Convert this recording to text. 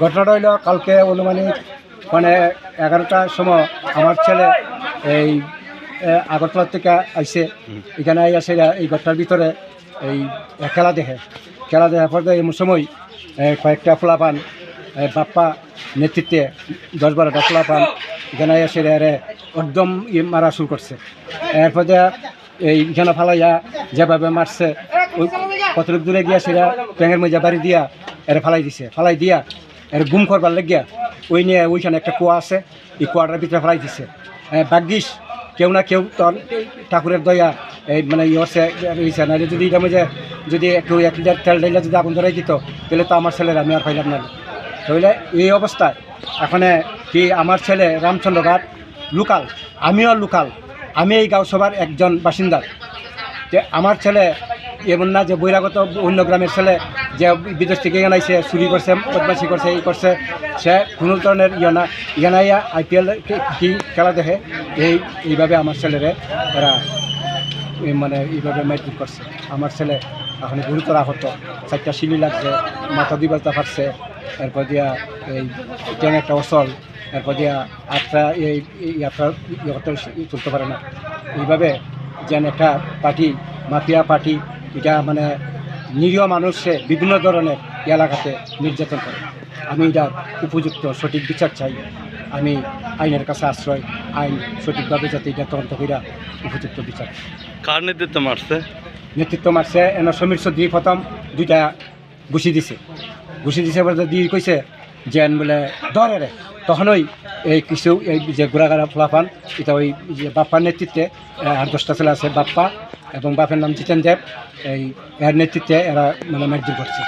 ঘটনাটা হইল কালকে অনুমানিক মানে এগারোটার সময় আমার ছেলে এই এ, আগরতলা থেকে আইসে এখানে আসে এই ঘরটার ভিতরে এই খেলা দেখে। খেলা দেখার পর এই সময় কয়েকটা ফোলাপান বাপ্পা নেতৃত্বে দশ বারোটা ফোলাপান এখানে এসে একদম মারা শুরু করছে। এরপর এই এখানে ফালাইয়া যেভাবে মারছে ওই কতটুক দূরে গিয়া সেটা ট্যাঙের মধ্যে বাড়ি দিয়া এর ফালাই দিছে। ফালাই দিয়া এর গুম করবার লাগিয়া ওই নিয়ে ওইখানে একটা কুয়া আছে, এই কুয়াটার ভিতরে ফালাই দিছে। ভাগ্যিস কেউ না কেউ তখন ঠাকুরের দয়া, এই মানে ইয়ে ইয়েছে না যদি এটা মধ্যে যদি একটু এক লিটার তেল ডাইলে যদি আগুন ধরাই দিত, তাহলে তো আমার ছেলের আমি আর পাইলাম না। তাহলে এই অবস্থায় এখানে কি আমার ছেলে রামচন্দ্র ঘাট লোকাল, আমিও লোকাল, আমি এই গাঁও সভার একজন বাসিন্দা। যে আমার ছেলে এমন না যে বহিরাগত অন্য গ্রামের ছেলে যে বিদেশ থেকে এখানে চুরি করছে, বদমাশি করছে, এই করছে, সে কোনো ধরনের ইয়ে না। আইয়া আইপিএল কি খেলা দেখে, এই এইভাবে আমার ছেলেরে এরা মানে এইভাবে মারপিট করছে। আমার ছেলে এখন গুরুতর আহত, চারটা শিলি লাগছে, মাথা দুই বাজতা ফাটছে, এরপর দিয়া এই ট্রেন একটা অচল, এরপর দিয়া আটটা এই ইয়াত্রা ইয়ে চলতে পারে না। এইভাবে যেন একটা পার্টি, মাফিয়া পার্টি এটা মানে নিরীহ মানুষে বিভিন্ন ধরনের এলাকাতে নির্যাতন করে। আমি এটা উপযুক্ত সঠিক বিচার চাই। আমি আইনের কাছে আশ্রয় আইন সঠিকভাবে যাতে এটা তদন্ত করিয়া উপযুক্ত বিচার। কার নেতৃত্ব মারছে? নেতৃত্ব মারছে এনে সমীর চৌধুরী প্রথম দুইটা গুছি দিছে। গুছি দিছে বলে দি কইছে যেন বলে ধরে রে। তখনই এই কিছু, এই যে গোড়াগাড়া ফলাফান, এটা ওই যে বাপ্পার নেতৃত্বে আর দশটা ছেলে আছে, বাপ্পা এবং বাপের নাম জিতেন দেব। এই এর নেতৃত্বে এরা মানে মারধর করছে।